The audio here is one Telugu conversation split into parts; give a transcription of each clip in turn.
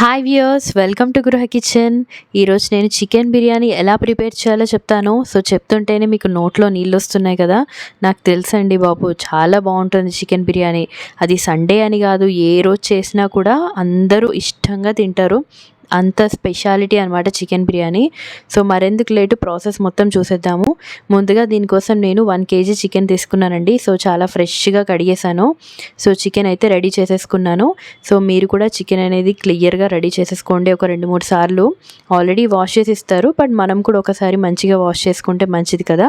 Hi viewers welcome to Gruha kitchen ఈరోజు నేను చికెన్ బిర్యానీ ఎలా ప్రిపేర్ చేయాలో చెప్తాను. సో చెప్తుంటేనే మీకు నోట్లో నీళ్ళు వస్తున్నాయి కదా. నాకు తెలుసండి బాబు చాలా బాగుంటుంది చికెన్ బిర్యానీ. అది సండే అని కాదు ఏ రోజు చేసినా కూడా అందరూ ఇష్టంగా తింటారు. అంత స్పెషాలిటీ అనమాట చికెన్ బిర్యానీ. సో మరెందుకు లేటు ప్రాసెస్ మొత్తం చూసేద్దాము. ముందుగా దీనికోసం నేను వన్ కేజీ చికెన్ తీసుకున్నానండి. సో చాలా ఫ్రెష్గా కడిగేసాను సో చికెన్ అయితే రెడీ చేసేసుకున్నాను. సో మీరు కూడా చికెన్ అనేది క్లియర్గా రెడీ చేసేసుకోండి ఒక రెండు మూడు సార్లు. ఆల్రెడీ వాష్ చేసి ఇస్తారు బట్ మనం కూడా ఒకసారి మంచిగా వాష్ చేసుకుంటే మంచిది కదా.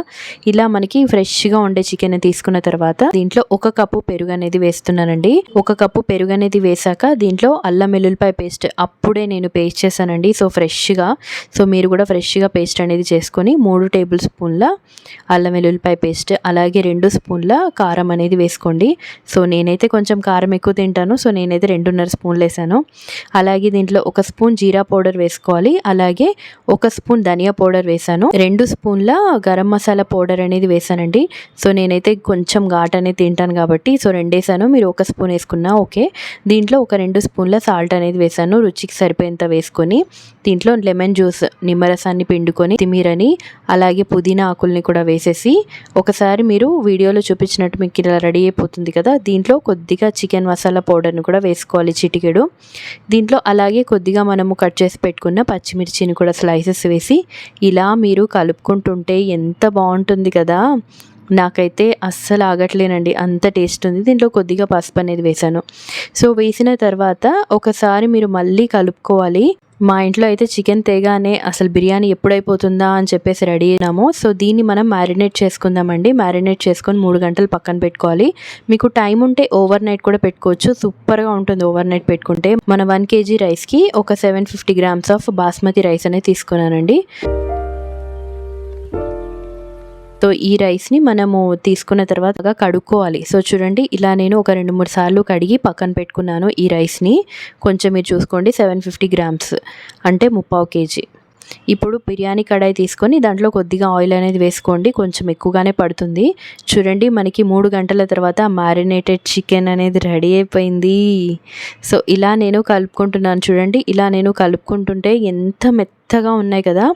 ఇలా మనకి ఫ్రెష్గా ఉండే చికెన్ తీసుకున్న తర్వాత దీంట్లో ఒక కప్పు పెరుగు అనేది వేస్తున్నానండి. ఒక కప్పు పెరుగు అనేది వేసాక దీంట్లో అల్లం వెల్లుల్లిపాయ పేస్ట్ అప్పుడే నేను పేస్ట్ చేశానండి. సో ఫ్రెష్గా. సో మీరు కూడా ఫ్రెష్గా పేస్ట్ అనేది చేసుకొని మూడు టేబుల్ స్పూన్ల అల్లం వెల్లుల్లిపాయ పేస్ట్ అలాగే రెండు స్పూన్ల కారం అనేది వేసుకోండి. సో నేనైతే కొంచెం కారం ఎక్కువ తింటాను. సో నేనైతే రెండున్నర స్పూన్లు వేసాను. అలాగే దీంట్లో ఒక స్పూన్ జీరా పౌడర్ వేసుకోవాలి. అలాగే ఒక స్పూన్ ధనియా పౌడర్ వేసాను. రెండు స్పూన్ల గరం మసాలా పౌడర్ అనేది వేసానండి. సో నేనైతే కొంచెం ఘాట్ అనేది తింటాను కాబట్టి సో రెండేసాను మీరు ఒక స్పూన్ వేసుకున్నా ఓకే. దీంట్లో ఒక రెండు స్పూన్ల సాల్ట్ అనేది వేసాను. రుచికి సరిపోయేంత వేసుకొని దీంట్లో లెమన్ జ్యూస్ నిమ్మరసాన్ని పిండుకొని తిమిరని అలాగే పుదీనా ఆకుల్ని కూడా వేసేసి ఒకసారి మీరు వీడియోలో చూపించినట్టు మీకు ఇలా రెడీ అయిపోతుంది కదా దీంట్లో కొద్దిగా చికెన్ మసాలా పౌడర్ని కూడా వేసుకోవాలి చిటికెడు. దీంట్లో అలాగే కొద్దిగా మనము కట్ చేసి పెట్టుకున్న పచ్చిమిర్చిని కూడా స్లైసెస్ వేసి ఇలా మీరు కలుపుకుంటుంటే ఎంత బాగుంటుంది కదా. నాకైతే అస్సలు ఆగట్లేనండి. అంత టేస్ట్ ఉంది. దీంట్లో కొద్దిగా పసుపు అనేది వేసాను సో వేసిన తర్వాత ఒకసారి మీరు మళ్ళీ కలుపుకోవాలి. మా ఇంట్లో అయితే చికెన్ తేగానే అసలు బిర్యానీ ఎప్పుడైపోతుందా అని చెప్పేసి రెడీ అయినాము. సో దీన్ని మనం మ్యారినేట్ చేసుకుందామండి. మ్యారినేట్ చేసుకొని మూడు గంటలు పక్కన పెట్టుకోవాలి. మీకు టైం ఉంటే ఓవర్ నైట్ కూడా పెట్టుకోవచ్చు. సూపర్గా ఉంటుంది ఓవర్ నైట్ పెట్టుకుంటే. మన వన్ కేజీ రైస్కి ఒక seven fifty grams of basmati rice అనేది తీసుకున్నానండి. సో ఈ రైస్ని మనము తీసుకున్న తర్వాత కడుక్కోవాలి. సో చూడండి ఇలా నేను ఒక రెండు మూడు సార్లు కడిగి పక్కన పెట్టుకున్నాను ఈ రైస్ని. కొంచెం మీరు చూసుకోండి సెవెన్ ఫిఫ్టీ గ్రామ్స్ అంటే ముప్పావు కేజీ. ఇప్పుడు బిర్యానీ కడాయి తీసుకొని దాంట్లో కొద్దిగా ఆయిల్ అనేది వేసుకోండి కొంచెం ఎక్కువగానే పడుతుంది. చూడండి మనకి మూడు గంటల తర్వాత మ్యారినేటెడ్ చికెన్ అనేది రెడీ అయిపోయింది. సో ఇలా నేను కలుపుకుంటున్నాను చూడండి ఇలా నేను కలుపుకుంటుంటే ఎంత మెత్తగా ఉన్నాయి కదా.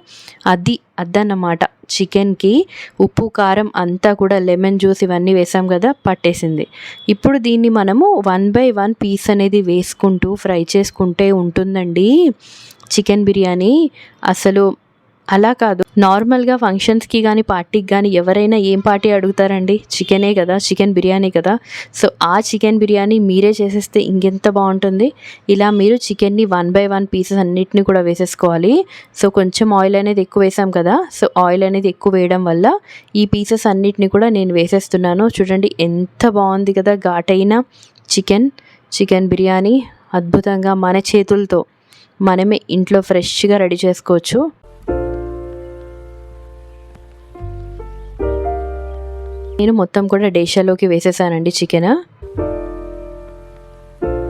అది అదన్నమాట చికెన్కి ఉప్పు కారం అంతా కూడా లెమన్ జ్యూస్ ఇవన్నీ వేసాం కదా పట్టేసింది. ఇప్పుడు దీన్ని మనము వన్ బై వన్ పీస్ అనేది వేసుకుంటూ ఫ్రై చేసుకుంటే ఉంటుందండి చికెన్ బిర్యానీ. అసలు అలా కాదు. నార్మల్గా ఫంక్షన్స్కి కానీ పార్టీకి కానీ ఎవరైనా ఏం పార్టీ అడుగుతారండి? చికెనే కదా చికెన్ బిర్యానీ కదా. సో ఆ చికెన్ బిర్యానీ మీరే చేసేస్తే ఇంకెంత బాగుంటుంది? ఇలా మీరు చికెన్ని వన్ బై వన్ పీసెస్ అన్నిటిని కూడా వేసేసుకోవాలి. సో కొంచెం ఆయిల్ అనేది ఎక్కువ వేసాం కదా సో ఆయిల్ అనేది ఎక్కువ వేయడం వల్ల ఈ పీసెస్ అన్నిటిని కూడా నేను వేసేస్తున్నాను. చూడండి ఎంత బాగుంది కదా ఘాటైన చికెన్ చికెన్ బిర్యానీ. అద్భుతంగా మన చేతులతో మనమే ఇంట్లో ఫ్రెష్గా రెడీ చేసుకోవచ్చు. నేను మొత్తం కూడా డేషాలోకి వేసేసానండి చికెన్.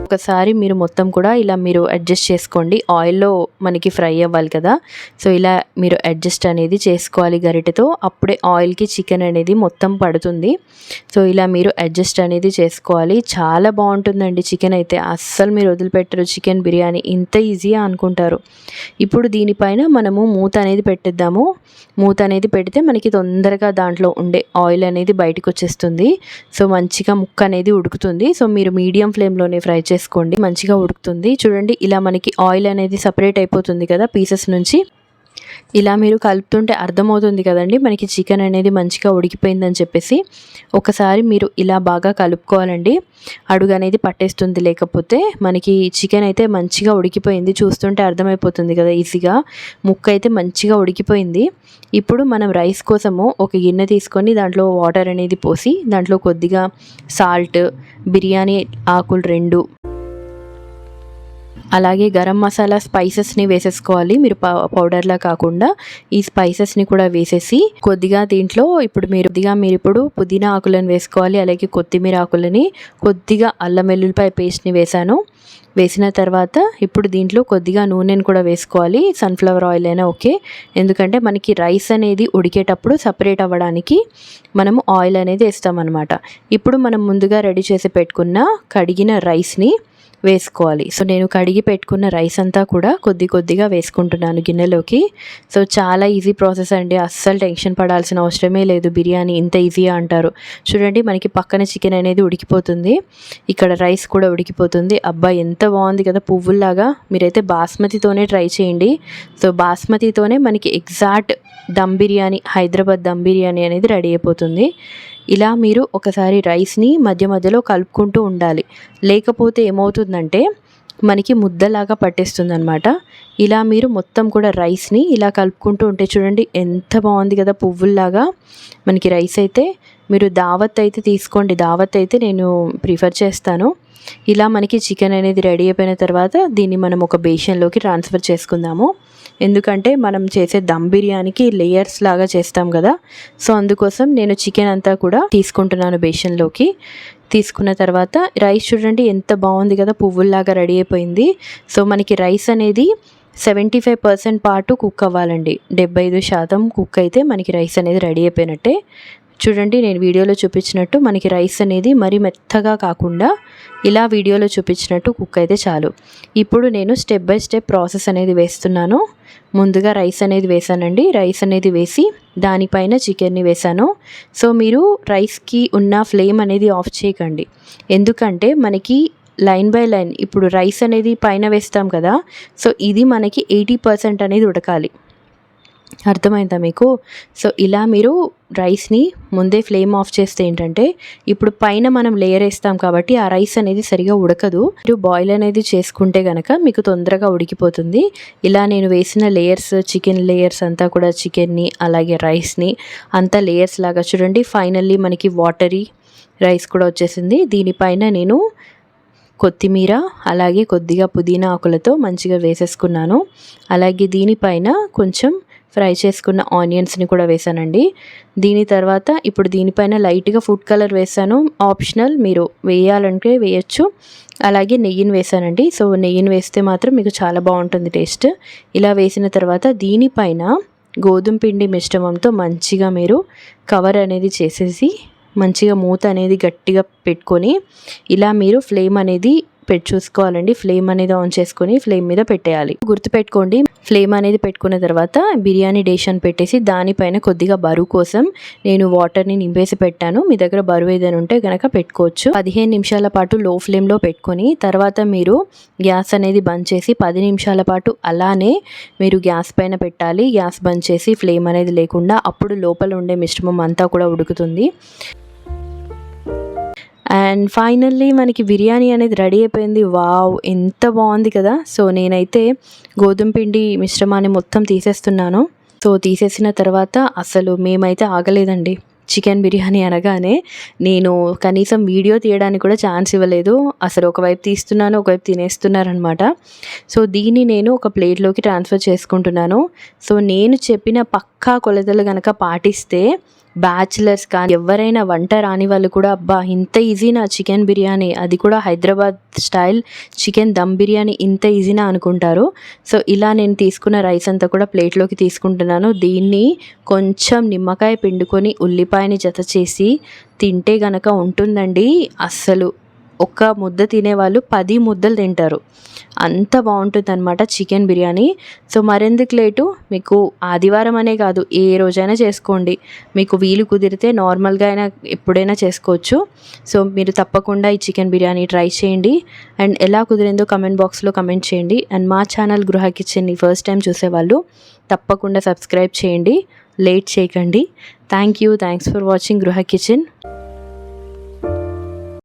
ఒకసారి మీరు మొత్తం కూడా ఇలా మీరు అడ్జస్ట్ చేసుకోండి. ఆయిల్లో మనకి ఫ్రై అవ్వాలి కదా. సో ఇలా మీరు అడ్జస్ట్ అనేది చేసుకోవాలి గరిటెతో. అప్పుడే ఆయిల్కి చికెన్ అనేది మొత్తం పడుతుంది. సో ఇలా మీరు అడ్జస్ట్ అనేది చేసుకోవాలి. చాలా బాగుంటుందండి చికెన్ అయితే. అస్సలు మీరు వదిలిపెట్టరు. చికెన్ బిర్యానీ ఇంత ఈజీగా అనుకుంటారు. ఇప్పుడు దీనిపైన మనము మూత అనేది పెట్టేద్దాము. మూత అనేది పెడితే మనకి తొందరగా దాంట్లో ఉండే ఆయిల్ అనేది బయటకు వచ్చేస్తుంది. సో మంచిగా ముక్క అనేది ఉడుకుతుంది. సో మీరు మీడియం ఫ్లేమ్లోనే ఫ్రై చేసుకోండి మంచిగా ఉడుకుతుంది. చూడండి ఇలా మనకి ఆయిల్ అనేది సపరేట్ అయిపోతుంది కదా పీసెస్ నుంచి. ఇలా మీరు కలుపుతుంటే అర్థమవుతుంది కదండి మనకి చికెన్ అనేది మంచిగా ఉడికిపోయిందని చెప్పేసి. ఒకసారి మీరు ఇలా బాగా కలుపుకోవాలండి. అడుగు అనేది పట్టేస్తుంది లేకపోతే మనకి చికెన్ అయితే మంచిగా ఉడికిపోయింది చూస్తుంటే అర్థమైపోతుంది కదా ఈజీగా ముక్క అయితే మంచిగా ఉడికిపోయింది. ఇప్పుడు మనం రైస్ కోసము ఒక గిన్నె తీసుకొని దాంట్లో వాటర్ అనేది పోసి దాంట్లో కొద్దిగా సాల్ట్ బిర్యానీ ఆకులు రెండు అలాగే గరం మసాలా స్పైసెస్ని వేసేసుకోవాలి. మీరు పౌడర్లా కాకుండా ఈ స్పైసెస్ని కూడా వేసేసి కొద్దిగా దీంట్లో ఇప్పుడు మీరు కొద్దిగా మీరు ఇప్పుడు పుదీనా ఆకులను వేసుకోవాలి. అలాగే కొత్తిమీర ఆకులని కొద్దిగా అల్లం వెల్లుల్లిపాయ పేస్ట్ని వేసాను. వేసిన తర్వాత ఇప్పుడు దీంట్లో కొద్దిగా నూనెను కూడా వేసుకోవాలి. సన్ఫ్లవర్ ఆయిల్ అయినా ఓకే. ఎందుకంటే మనకి రైస్ అనేది ఉడికేటప్పుడు సపరేట్ అవ్వడానికి మనము ఆయిల్ అనేది వేస్తామన్నమాట. ఇప్పుడు మనం ముందుగా రెడీ చేసి పెట్టుకున్న కడిగిన రైస్ని వేసుకోవాలి. సో నేను కడిగి పెట్టుకున్న రైస్ అంతా కూడా కొద్ది కొద్దిగా వేసుకుంటున్నాను గిన్నెలోకి. సో చాలా ఈజీ ప్రాసెస్ అండి. అస్సలు టెన్షన్ పడాల్సిన అవసరమే లేదు. బిర్యానీ ఇంత ఈజీగా అంటారు. చూడండి మనకి పక్కన చికెన్ అనేది ఉడికిపోతుంది. ఇక్కడ రైస్ కూడా ఉడికిపోతుంది. అబ్బా ఎంత బాగుంది కదా పువ్వుల్లాగా. మీరైతే బాస్మతితోనే ట్రై చేయండి. సో బాస్మతితోనే మనకి ఎగ్జాక్ట్ దమ్ బిర్యానీ హైదరాబాద్ దమ్ బిర్యానీ అనేది రెడీ అయిపోతుంది. ఇలా మీరు ఒకసారి రైస్ని మధ్య మధ్యలో కలుపుకుంటూ ఉండాలి. లేకపోతే ఏమవుతుందంటే మనకి ముద్దలాగా పట్టేస్తుంది అనమాట ఇలా మీరు మొత్తం కూడా రైస్ని ఇలా కలుపుకుంటూ ఉంటే చూడండి ఎంత బాగుంది కదా పువ్వుల్లాగా మనకి రైస్ అయితే. మీరు దావత్ అయితే తీసుకోండి. దావత్ అయితే నేను ప్రిఫర్ చేస్తాను. ఇలా మనకి చికెన్ అనేది రెడీ అయిపోయిన తర్వాత దీన్ని మనం ఒక బేషన్లోకి ట్రాన్స్ఫర్ చేసుకుందాము. ఎందుకంటే మనం చేసే దమ్ బిర్యానీకి లేయర్స్ లాగా చేస్తాం కదా. సో అందుకోసం నేను చికెన్ అంతా కూడా తీసుకుంటున్నాను బేషన్లోకి. తీసుకున్న తర్వాత రైస్ చూడండి ఎంత బాగుంది కదా. పువ్వుల్లాగా రెడీ అయిపోయింది. సో మనకి రైస్ అనేది సెవెంటీ ఫైవ్ పర్సెంట్ పాటు కుక్ అవ్వాలండి. డెబ్బై ఐదు శాతం కుక్ అయితే మనకి రైస్ అనేది రెడీ అయిపోయినట్టే. చూడండి నేను వీడియోలో చూపించినట్టు మనకి రైస్ అనేది మరీ మెత్తగా కాకుండా ఇలా వీడియోలో చూపించినట్టు కుక్ అయితే చాలు. ఇప్పుడు నేను స్టెప్ బై స్టెప్ ప్రాసెస్ అనేది వేస్తున్నాను. ముందుగా రైస్ అనేది వేసానండి. రైస్ అనేది వేసి దానిపైన చికెన్ని వేసాను. సో మీరు రైస్కి ఉన్న ఫ్లేమ్ అనేది ఆఫ్ చేయకండి. ఎందుకంటే మనకి లైన్ బై లైన్ ఇప్పుడు రైస్ అనేది పైన వేస్తాం కదా సో ఇది మనకి ఎయిటీ పర్సెంట్ అనేది ఉడకాలి. అర్థమైందా మీకు? సో ఇలా మీరు రైస్ని ముందే ఫ్లేమ్ ఆఫ్ చేస్తే ఏంటంటే ఇప్పుడు పైన మనం లేయర్ వేస్తాం కాబట్టి ఆ రైస్ అనేది సరిగా ఉడకదు. మీరు బాయిల్ అనేది చేసుకుంటే కనుక మీకు తొందరగా ఉడికిపోతుంది. ఇలా నేను వేసిన లేయర్స్ చికెన్ లేయర్స్ అంతా కూడా చికెన్ని అలాగే రైస్ని అంతా లేయర్స్ లాగా చూడండి. ఫైనల్లీ మనకి వాటరీ రైస్ కూడా వచ్చేసింది. దీనిపైన నేను కొత్తిమీర అలాగే కొద్దిగా పుదీనా ఆకులతో మంచిగా వేసేసుకున్నాను. అలాగే దీనిపైన కొంచెం ఫ్రై చేసుకున్న ఆనియన్స్ని కూడా వేసానండి. దీని తర్వాత ఇప్పుడు దీనిపైన లైట్గా ఫుడ్ కలర్ వేసాను. ఆప్షనల్ మీరు వేయాలంటే వేయచ్చు. అలాగే నెయ్యిని వేసానండి. సో నెయ్యిని వేస్తే మాత్రం మీకు చాలా బాగుంటుంది టేస్ట్. ఇలా వేసిన తర్వాత దీనిపైన గోధుమ పిండి మిశ్రమంతో మంచిగా మీరు కవర్ అనేది చేసేసి మంచిగా మూత అనేది గట్టిగా పెట్టుకొని ఇలా మీరు ఫ్లేమ్ అనేది పెట్టి చూసుకోవాలండి. ఫ్లేమ్ అనేది ఆన్ చేసుకొని ఫ్లేమ్ మీద పెట్టేయాలి. గుర్తుపెట్టుకోండి ఫ్లేమ్ అనేది పెట్టుకున్న తర్వాత బిర్యానీ డేష్ అని పెట్టేసి దానిపైన కొద్దిగా బరువు కోసం నేను వాటర్ని నింపేసి పెట్టాను. మీ దగ్గర బరువు ఏదైనా ఉంటే కనుక పెట్టుకోవచ్చు. పదిహేను నిమిషాల పాటు లో ఫ్లేమ్లో పెట్టుకొని తర్వాత మీరు గ్యాస్ అనేది బంద్ చేసి పది నిమిషాల పాటు అలానే మీరు గ్యాస్ పైన పెట్టాలి. గ్యాస్ బంద్ చేసి ఫ్లేమ్ అనేది లేకుండా అప్పుడు లోపల ఉండే మిశ్రమం అంతా కూడా ఉడుకుతుంది. అండ్ ఫైనల్లీ మనకి బిర్యానీ అనేది రెడీ అయిపోయింది. వావ్ ఎంత బాగుంది కదా. సో నేనైతే గోధుమ పిండి మిశ్రమాన్ని మొత్తం తీసేస్తున్నాను. సో తీసేసిన తర్వాత అసలు మేమైతే ఆగలేదండి. చికెన్ బిర్యానీ అనగానే నేను కనీసం వీడియో తీయడానికి కూడా ఛాన్స్ ఇవ్వలేదు. అసలు ఒకవైపు తీస్తున్నాను ఒకవైపు తినేస్తున్నారనమాట. సో దీన్ని నేను ఒక ప్లేట్లోకి ట్రాన్స్ఫర్ చేసుకుంటున్నాను. సో నేను చెప్పిన పక్కా కొలతలు కనుక పాటిస్తే బ్యాచిలర్స్ కానీ ఎవరైనా వంట రాని వాళ్ళు కూడా అబ్బా ఇంత ఈజీనా చికెన్ బిర్యానీ. అది కూడా హైదరాబాద్ స్టైల్ చికెన్ దమ్ బిర్యానీ ఇంత ఈజీనా అనుకుంటారు. సో ఇలా నేను తీసుకున్న రైస్ అంతా కూడా ప్లేట్లోకి తీసుకుంటున్నాను. దీన్ని కొంచెం నిమ్మకాయ పిండుకొని ఉల్లిపాయని జత చేసి తింటే గనక ఉంటుందండి. అస్సలు ఒక్క ముద్ద తినేవాళ్ళు పది ముద్దలు తింటారు. అంత బాగుంటుంది అనమాట చికెన్ బిర్యానీ. సో మరెందుకు లేటు? మీకు ఆదివారం అనే కాదు ఏ రోజైనా చేసుకోండి. మీకు వీలు కుదిరితే నార్మల్గా అయినా ఎప్పుడైనా చేసుకోవచ్చు. సో మీరు తప్పకుండా ఈ చికెన్ బిర్యానీ ట్రై చేయండి. అండ్ ఎలా కుదిరిందో కమెంట్ బాక్స్లో కమెంట్ చేయండి. అండ్ మా ఛానల్ గృహ కిచెన్ని ఫస్ట్ టైం చూసేవాళ్ళు తప్పకుండా సబ్స్క్రైబ్ చేయండి. లేట్ చేయకండి. Thank you. Thanks for watching Gruha kitchen.